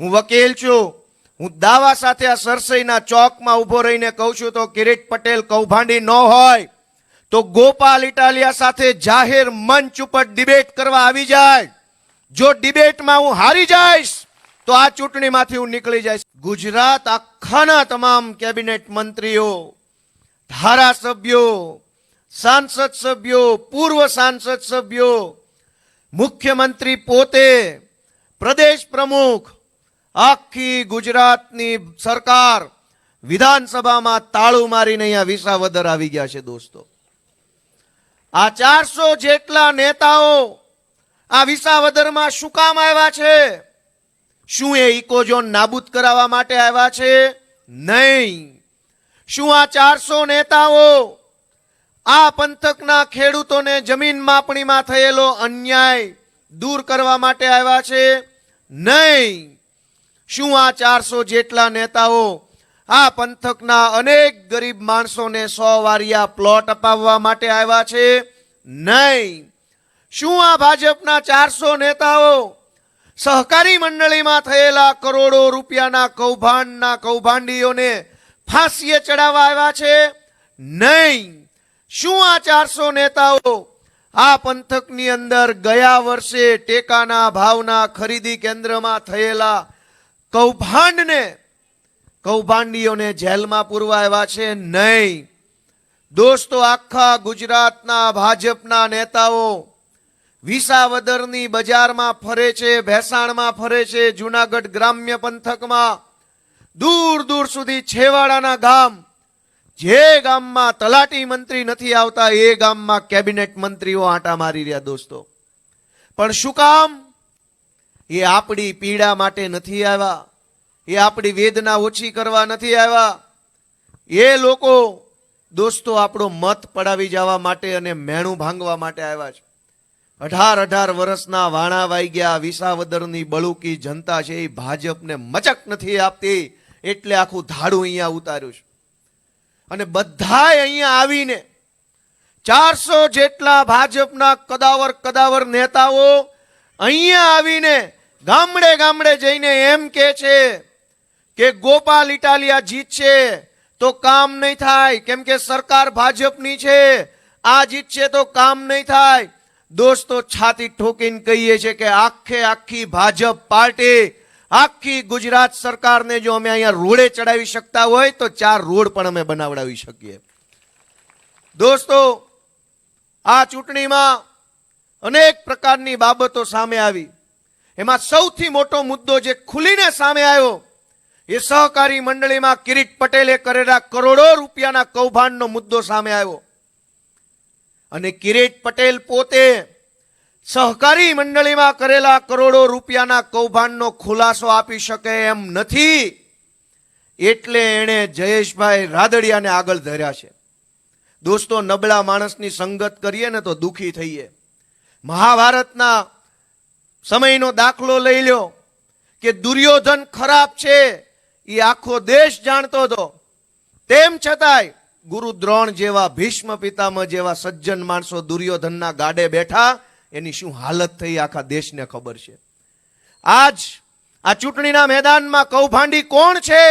હું વકીલ છું. હું દાવા સાથે આ સરસઈના ચોકમાં ઊભો રહીને કહું છું તો કિરીટ પટેલ કૌભાંડી ન હોય તો ગોપાલ ઇટાલિયા સાથે જાહેર મંચ ઉપર ડિબેટ કરવા આવી જાય. જો ડિબેટમાં હું હારી જઈશ, તો આ ચૂંટણીમાંથી હું નીકળી જઈશ. ગુજરાત આખાના તમામ કેબિનેટ મંત્રીઓ, ધારાસભ્યો, સાંસદ સભ્યો, પૂર્વ સાંસદ સભ્યો, મુખ્યમંત્રી પોતે, પ્રદેશ પ્રમુખ આખી ગુજરાતની સરકાર વિધાનસભામાં તાળું મારીને અહીંયા વિસાવદર આવી ગયા છે દોસ્તો. આ ચારસો જેટલા નેતાઓ આ વિસાવદરમાં શું કામ આવ્યા છે? શું એ ઇકોઝોન નાબૂદ કરાવવા માટે આવ્યા છે? નહીં. શું આ ચારસો નેતાઓ આ પંથકના ખેડૂતોને જમીન માપણીમાં થયેલો અન્યાય દૂર કરવા માટે આવ્યા છે? નહીં. શું આ ચારસો જેટલા નેતાઓ આ પંથકના અનેક ગરીબ માણસોને સો વારિયા પ્લોટ અપાવવા માટે આવ્યા છે? નહીં. શું આ ભાજપના ચારસો નેતાઓ સહકારી મંડળીમાં થયેલા કરોડો રૂપિયાના કૌભાંડના કૌભાંડીઓને ફાંસીએ ચડાવવા આવ્યા છે? નહીં. શું આ ચારસો નેતાઓ આ પંથકની અંદર ગયા વર્ષે ટેકાના ભાવના ખરીદી કેન્દ્રમાં થયેલા કૌભાંડને, કૌભાંડીઓને જેલમાં પૂરવા આવ્યા છે નહીં. દોસ્તો, આખા ગુજરાતના ભાજપના નેતાઓ વિસાવદરની બજારમાં ફરે છે, ભેસાણમાં ફરે છે, જુનાગઢ ગ્રામ્ય પંથકમાં. દૂર દૂર સુધી છેવાડાના ગામ, જે ગામમાં તલાટી મંત્રી નથી આવતા, એ ગામમાં કેબિનેટ મંત્રીઓ આંટા મારી રહ્યા દોસ્તો. પણ શું કામ? એ આપણી પીડા માટે નથી આવ્યા. એ આપણી વેદના ઓછી કરવા નથી આવ્યા. એ લોકો દોસ્તો આપણો મત પડાવી જવા માટે અને મેણું ભાંગવા માટે આવ્યા છે. અઢાર અઢાર વર્ષના વાણા વાઈ ગયા, વિસાવદરની બળુકી જનતા છે, એ ભાજપને મચક નથી આપતી, એટલે આખું ધાડું અહીંયા ઉતાર્યું છે. અને બધાય અહીંયા આવીને ચારસો જેટલા ભાજપના કદાવર કદાવર નેતાઓ અહીંયા આવીને ગામડે ગામડે જઈને એમ કે છે કે ગોપાલ ઇટાલિયા જીતશે તો કામ નહીં થાય. કેમ કે સરકાર ભાજપની છે, આ જીતશે તો કામ નહીં થાય. દોસ્તો, છાતી ઠોકીને કહીએ છે કે આખે આખી ભાજપ પાર્ટી, આખી ગુજરાત સરકારને જો અમે અહીંયા રોડે ચડાવી શકતા હોય, તો ચાર રોડ પણ અમે બનાવડાવી શકીએ. દોસ્તો, આ ચૂંટણીમાં અનેક પ્રકારની બાબતો સામે આવી. એમાં સૌથી મોટો મુદ્દો જે ખુલીને સામે આવ્યો, એ સહકારી મંડળીમાં કિરીટ પટેલે કરેલા કરોડો રૂપિયાના કૌભાંડનો મુદ્દો સામે આવ્યો. અને કિરીટ પટેલ પોતે સહકારી મંડળીમાં કરેલા કરોડો રૂપિયાના કૌભાંડનો ખુલાસો આપી શકે એમ નથી, એટલે એણે જયેશભાઈ રાદડિયાને આગળ ધર્યા છે. દોસ્તો, નબળા માણસની સંગત કરીએ ને તો દુખી થઈએ. મહાભારતના સમયનો દાખલો લઈ લ્યો કે દુર્યોધન ખરાબ છે એ આખો દેશ જાણતો હતો. તેમ છતાંય ગુરુ દ્રોણ જેવા ભીષ્મ પિતામહ જેવા સજ્જન માણસો દુર્યોધનના ગાડે બેઠા, એની શું હાલત થઈ આખા દેશને ખબર છે. આજ આ ચૂંટણીના મેદાનમાં કૌભાંડી કોણ છે?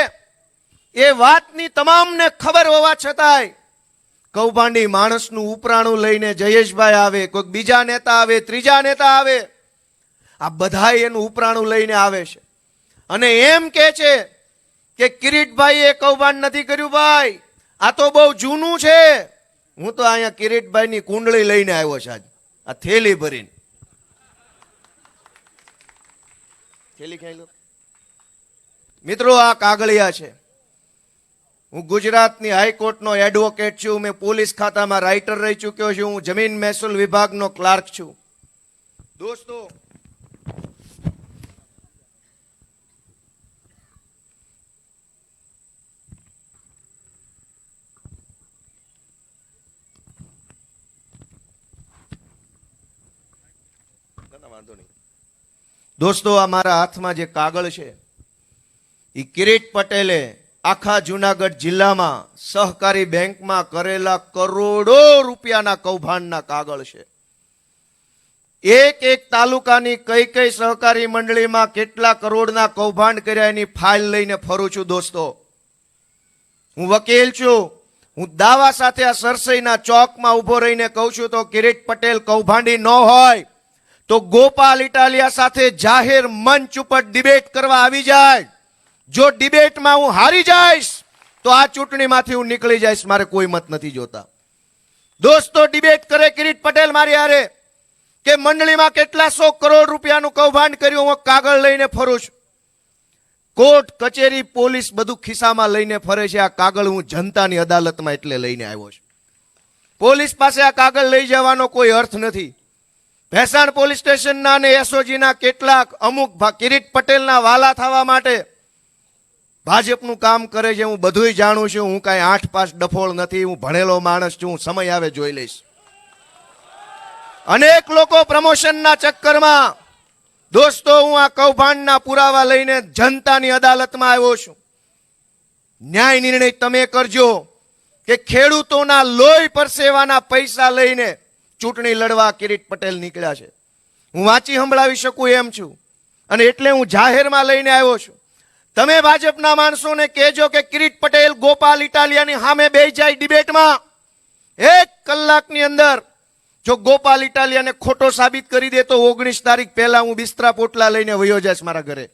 એ વાતની તમામને ખબર હોવા છતાંય કૌભાંડી માણસનું ઉપરાણું લઈને જયેશભાઈ આવે, કોઈક બીજા નેતા આવે, ત્રીજા નેતા આવે આ બધા એનું ઉપરાણું લઈને આવે છે. અને એમ કે છે કે કિરીટભાઈએ કૌભાંડ નથી કર્યું ભાઈ. આ તો બહુ જૂનું છે. હું તો અહીંયા કિરીટભાઈની કુંડળી લઈને આવ્યો છે આજ. આ થેલી ભરીને. થેલી ખાઈ લો. મિત્રો, આ કાગળિયા છે. હું ગુજરાતની હાઈકોર્ટનો એડવોકેટ છું. મેં પોલીસ ખાતામાં રાઇટર રહી ચૂક્યો છું. હું જમીન મહેસૂલ વિભાગનો ક્લાર્ક છું. દોસ્તો વાંધો નહીં. દોસ્તો, આ મારા હાથમાં જે કાગળ છે એ કિરીટ પટેલે આખા જુનાગઢ જિલ્લામાં સહકારી બેંકમાં કરેલા કરોડો રૂપિયાના કૌભાંડના કાગળ છે. એક એક તાલુકાની કઈ કઈ સહકારી મંડળીમાં કેટલા કરોડના કૌભાંડ કર્યા એની ફાઇલ લઈને ફરું છું દોસ્તો. હું વકીલ છું. હું દાવા સાથે આ સરસઈના ચોકમાં ઊભો રહીને કહું છું તો કિરીટ પટેલ કૌભાંડી ન હોય. તો ગોપાલ ઇટાલિયા સાથે જાહેર મંચ ઉપર ડિબેટ કરવા આવી જાય. જો ડિબેટમાં હું હારી જઈશ, તો આ ચૂંટણીમાંથી હું નીકળી જઈશ, મારે કોઈ મત નથી જોતા. દોસ્તો, ડિબેટ કરે કિરીટ પટેલ મારી હારે, કે મંડળીમાં કેટલા સો કરોડ રૂપિયાનું કૌભાંડ કર્યું, હું કાગળ લઈને ફરું છું. કોર્ટ, કચેરી, પોલીસ બધું ખિસ્સામાં લઈને ફરે છે, આ કાગળ હું જનતાની અદાલતમાં એટલે લઈને આવ્યો છું. પોલીસ પાસે આ કાગળ લઈ જવાનો કોઈ અર્થ નથી. ભેસાણ પોલીસ સ્ટેશનના અને એસઓજીના કેટલાક અમુક કિરીટ પટેલના વાલા થવા માટે ભાજપનું કામ કરે છે. હું બધુંય જાણું છું. હું કાંઈ આઠ પાસ ડફોળ નથી. હું ભણેલો માણસ છું. હું સમય આવે જોઈ લઈશ. અનેક લોકો પ્રમોશનના ચક્કરમાં, દોસ્તો, હું આ કૌભાંડના પુરાવા લઈને જનતાની અદાલતમાં આવ્યો છું. ન્યાય નિર્ણય તમે કરજો કે ખેડૂતોના લોહી પરસેવાના પૈસા લઈને ચૂંટણી લડવા કિરીટ પટેલ નીકળ્યા છે. હું વાંચી સંભળાવી શકું એમ છું. અને એટલે હું જાહેરમાં લઈને આવ્યો છું. તમે ભાજપના માણસોને કહેજો કે કિરીટ પટેલ ગોપાલ ઇટાલિયાની સામે બે જાય ડિબેટમાં. એક કલાકની અંદર જો ગોપાલ ઇટાલિયાને ખોટો સાબિત કરી દે તો ઓગણીસ તારીખ પહેલા હું બિસ્તરા પોટલા લઈને વયો જઈશ મારા ઘરે.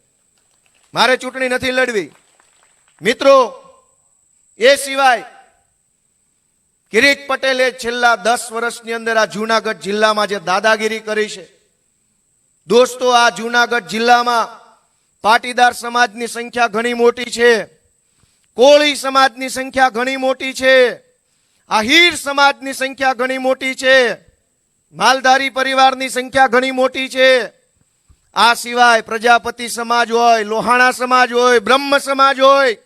મારે ચૂંટણી નથી લડવી. મિત્રો, એ સિવાય કિરીટ પટેલે છેલ્લા દસ વર્ષની અંદર આ જુનાગઢ જિલ્લામાં જે દાદાગીરી કરી છે, દોસ્તો, આ જુનાગઢ જિલ્લામાં પાટીદાર સમાજની સંખ્યા ઘણી મોટી છે, કોળી સમાજની સંખ્યા ઘણી મોટી છે, આહીર સમાજની સંખ્યા ઘણી મોટી છે, માલધારી પરિવારની સંખ્યા ઘણી મોટી છે. આ સિવાય પ્રજાપતિ સમાજ હોય, લોહાણા સમાજ હોય, બ્રહ્મ સમાજ હોય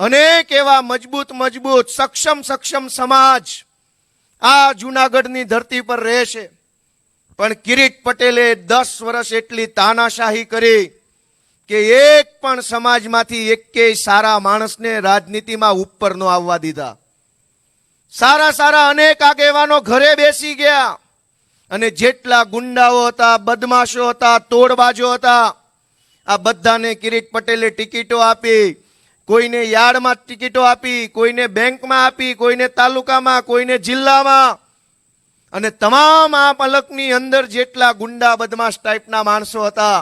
અનેક એવા મજબૂત મજબૂત, સક્ષમ સક્ષમ સમાજ આ જુનાગઢની ધરતી પર રહેશે. પણ કિરીટ પટેલે દસ વર્ષ એટલી તાનાશાહી કરી કે એક પણ સમાજમાંથી એકેય સારા માણસને રાજનીતિમાં ઉપર ન આવવા દીધા. સારા સારા અનેક આગેવાનો ઘરે બેસી ગયા અને જેટલા ગુંડાઓ હતા, બદમાશો હતા, તોડબાજો હતા, આ બધાને કિરીટ પટેલે ટિકિટો આપી કોઈને યાર્ડમાં ટિકિટો આપી, કોઈને બેંકમાં આપી, કોઈને તાલુકામાં, કોઈને જિલ્લામાં. અને તમામ આ પલકની અંદર જેટલા ગુંડા બદમાશ ટાઈપના માણસો હતા,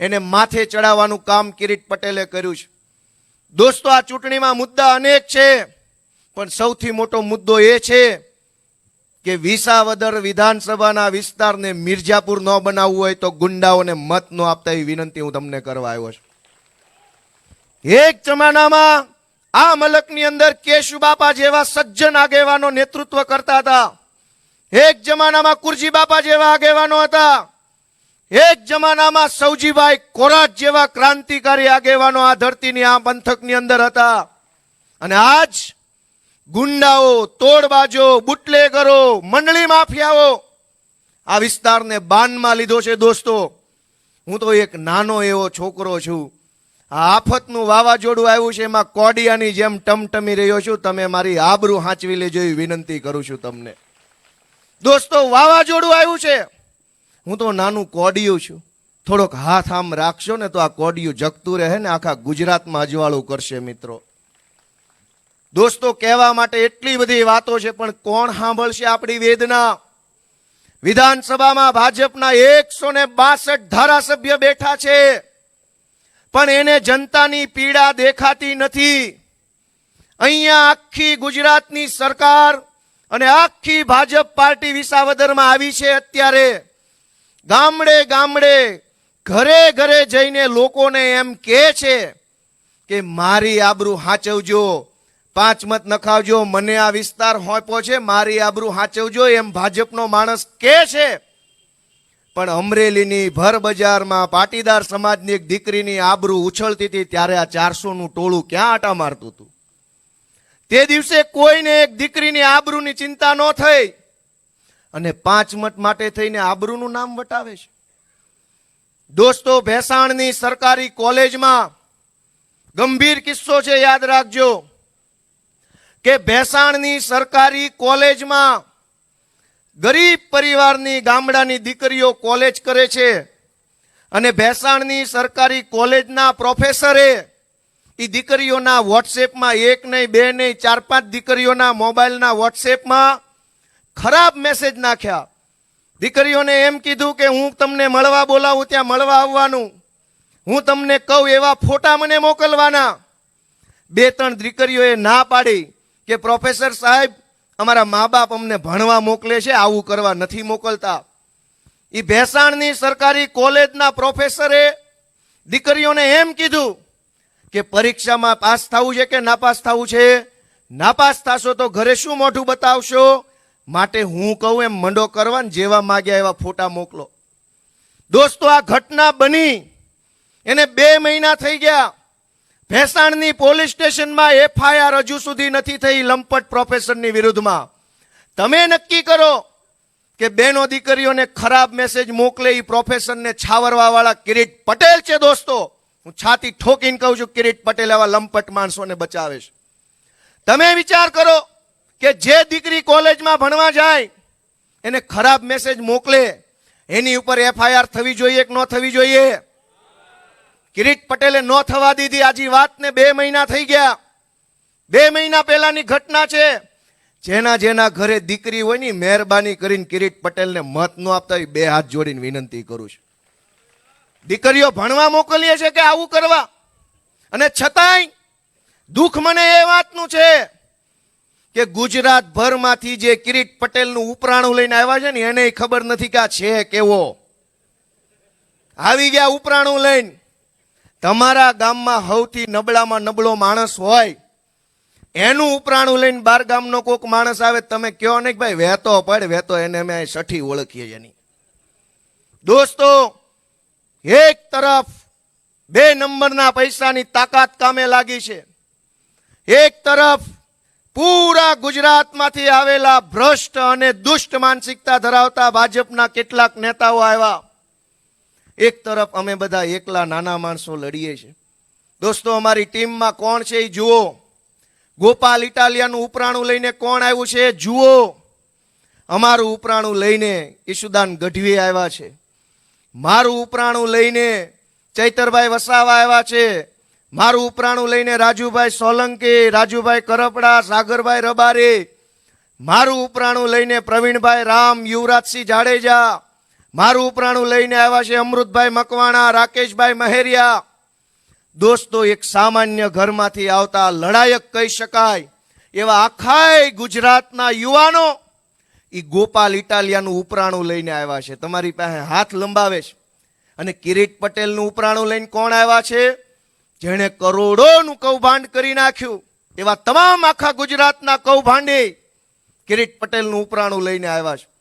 એને માથે ચડાવવાનું કામ કિરીટ પટેલે કર્યું છે. દોસ્તો, આ ચૂંટણીમાં મુદ્દા અનેક છે, પણ સૌથી મોટો મુદ્દો એ છે કે વિસાવદર વિધાનસભાના વિસ્તારને મિર્જાપુર ન બનાવવું હોય તો ગુંડાઓને મત ન આપતા એવી વિનંતી હું તમને કરવા આવ્યો છું. એક જમાનામાં આ મલકની અંદર કેશુબાપા જેવા સજ્જન આગેવાનો નેતૃત્વ કરતા હતા. એક જમાનામાં કુરજી બાપા જેવા આગેવાનો હતા. એક જમાનામાં સૌજીભાઈ કોરાટ જેવા ક્રાંતિકારી આગેવાનો આ ધરતીની આ પંથકની અંદર હતા. અને આજ ગુંડાઓ, તોડબાજો, બુટલેગરો, મંડળી માફિયાઓ આ વિસ્તારને બાનમાં લીધો છે દોસ્તો. હું તો એક નાનો એવો છોકરો છું. આફતનું વાવાઝોડું આવ્યું છે, એમાં કોડિયાની જેમ ટમટમી રહ્યો છું. તમે મારી આબરૂ હાંચવી લેજો એવી વિનંતી કરું છું તમને. દોસ્તો, વાવાઝોડું આવ્યું છે. હું તો નાનું કોડિયું છું. થોડોક હાથ આમ રાખશો ને તો આ કોડિયું જગતું રહે ને આખા ગુજરાતમાં અજવાળું કરશે મિત્રો. દોસ્તો, કહેવા માટે એટલી બધી વાતો છે, પણ કોણ સાંભળશે આપણી વેદના? વિધાનસભામાં ભાજપના એકસો ને બાસઠ ધારાસભ્ય બેઠા છે. પણ એને જનતાની પીડા દેખાતી નથી. અહીંયા આખી ગુજરાતની સરકાર અને આખી ભાજપ પાર્ટી વિસાવદરમાં આવી છે અત્યારે. ગામડે ગામડે, ઘરે ઘરે જઈને લોકોને એમ કહે છે કે મારી આબરૂ હાચવજો, પાંચ મત નખાવજો, મને આ વિસ્તાર હોંપો છે, મારી આબરૂ હાચવજો એમ ભાજપનો માણસ કહે છે. પણ અમરેલીની ભર બજારમાં પાટીદાર સમાજની એક દીકરીની આબરૂ ઉછળતી હતી ત્યારે આ ચારસોનું ટોળું ક્યાં આટા મારતું હતું? તે દિવસે કોઈને એક દીકરીની આબરૂની ચિંતા ન થઈ અને પાંચ મત માટે થઈને આબરૂનું નામ વટાવે છે. દોસ્તો, ભેસાણની સરકારી કોલેજમાં ગંભીર કિસ્સો છે, યાદ રાખજો, કે ભેસાણની સરકારી કોલેજમાં ગરીબ પરિવારની ગામડાની દીકરીઓ કોલેજ કરે છે અને ભેસાણની સરકારી કોલેજના પ્રોફેસરે એ દીકરીઓના વોટ્સએપમાં એક નહીં, બે નહીં, ચાર, પાંચ દીકરીઓના મોબાઈલના વોટ્સએપમાં ખરાબ મેસેજ નાખ્યા. દીકરીઓને એમ કીધું કે હું તમને મળવા બોલાવું, ત્યાં મળવા આવવાનું. હું તમને કહું એવા ફોટા મને મોકલવાના. બે, ત્રણ દીકરીઓએ ના પાડી કે પ્રોફેસર સાહેબ અમારા મા બાપ અમને ભણવા મોકલે છે, આવું કરવા નથી મોકલતા. એ ભેસાણની સરકારી કોલેજના પ્રોફેસરે દીકરીઓને એમ કીધું કે પરીક્ષામાં પાસ થવું છે કે નાપાસ થવું છે? નાપાસ થશો તો ઘરે શું મોઢું બતાવશો? માટે હું કહું એમ મંડો કરવા ને જેવા માગ્યા એવા ફોટા મોકલો. દોસ્તો, આ ઘટના બની. એને બે મહિના થઈ ગયા. ભેસાણની પોલીસ સ્ટેશનમાં એફઆઈઆર હજુ સુધી નથી થઈ લંપટ પ્રોફેસરની વિરુદ્ધમાં. તમે નક્કી કરો કે બેનો દીકરીઓને ખરાબ મેસેજ મોકલે એ પ્રોફેસરને છાવરવા વાળા કિરીટ પટેલ છે દોસ્તો. હું છાતી ઠોકીને કહું છું, કિરીટ પટેલ એવા લંપટ માણસોને બચાવે છે. તમે વિચાર કરો કે જે દીકરી કોલેજમાં ભણવા જાય, એને ખરાબ મેસેજ મોકલે, એની ઉપર એફઆઈઆર થવી જોઈએ કે ન થવી જોઈએ? કિરીટ પટેલે ન થવા દીધી આજી વાતને બે મહિના થઈ ગયા. બે મહિના પહેલાની ઘટના છે. જેના જેના ઘરે દીકરી હોયની મહેરબાની કરીને કિરીટ પટેલને મત ન આપતા હોય, બે હાથ જોડીને વિનંતી કરું છું. દીકરીઓ ભણવા મોકલીએ છે કે આવું કરવા? અને છતાંય દુઃખ મને એ વાતનું છે કે ગુજરાત ભરમાંથી જે કિરીટ પટેલનું ઉપરાણું લઈને આવ્યા છે ને, એને ખબર નથી કે આ છે કેવો. આવી ગયા ઉપરાણું લઈને તમારા ગામમાં સૌથી નબળામાં નબળો માણસ હોય, એનું ઉપરાણું લઈને બાર ગામનો કોક માણસ આવે, તમે કહો ને કે ભાઈ વહેતો પડ, વહેતો એને અમે સઠી ઓળખીએ એની. દોસ્તો, એક તરફ બે નંબરના પૈસાની તાકાત કામે લાગી છે. એક તરફ પૂરા ગુજરાતમાંથી આવેલા ભ્રષ્ટ અને દુષ્ટ માનસિકતા ધરાવતા ભાજપના કેટલાક નેતાઓ આવ્યા. એક તરફ અમે બધા એકલા નાના માણસો લડીએ છીએ. દોસ્તો, અમારી ટીમમાં કોણ છે એ જુઓ. ગોપાલ ઇટાલિયાનું ઉપરાણું લઈને કોણ આવ્યું છે જુઓ. અમારું ઉપરાણું લઈને ઈશુદાન ગઢવી આવ્યા છે. મારું ઉપરાણું લઈને ચૈતરભાઈ વસાવા આવ્યા છે. મારું ઉપરાણું લઈને રાજુભાઈ સોલંકી, રાજુભાઈ કરપડા, સાગરભાઈ રબારી. મારું ઉપરાણું લઈને પ્રવીણભાઈ રામ, યુવરાજસિંહ જાડેજા. મારું ઉપરાણું લઈને આવ્યા છે અમૃતભાઈ મકવાણા, રાકેશભાઈ મહેરિયા. દોસ્તો, એક સામાન્ય ઘરમાંથી આવતા લડાયક કહી શકાય, એવા આખાય ગુજરાતના યુવાનો એ ગોપાલ ઇટાલિયાનું ઉપરાણું લઈને આવ્યા છે. તમારી પાસે હાથ લંબાવે છે. અને કિરીટ પટેલનું ઉપરાણું લઈને કોણ આવ્યા છે? જેણે કરોડોનું કૌભાંડ કરી નાખ્યું. એવા તમામ આખા ગુજરાતના કૌભાંડી કિરીટ પટેલનું ઉપરાણું લઈને આવ્યા છે.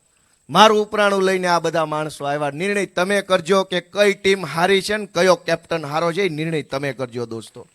મારું ઉપરાણું લઈને આ બધા માણસો આવ્યા. નિર્ણય તમે કરજો કે કઈ ટીમ હારી છે ને કયો કેપ્ટન હારો છે એ નિર્ણય તમે કરજો દોસ્તો.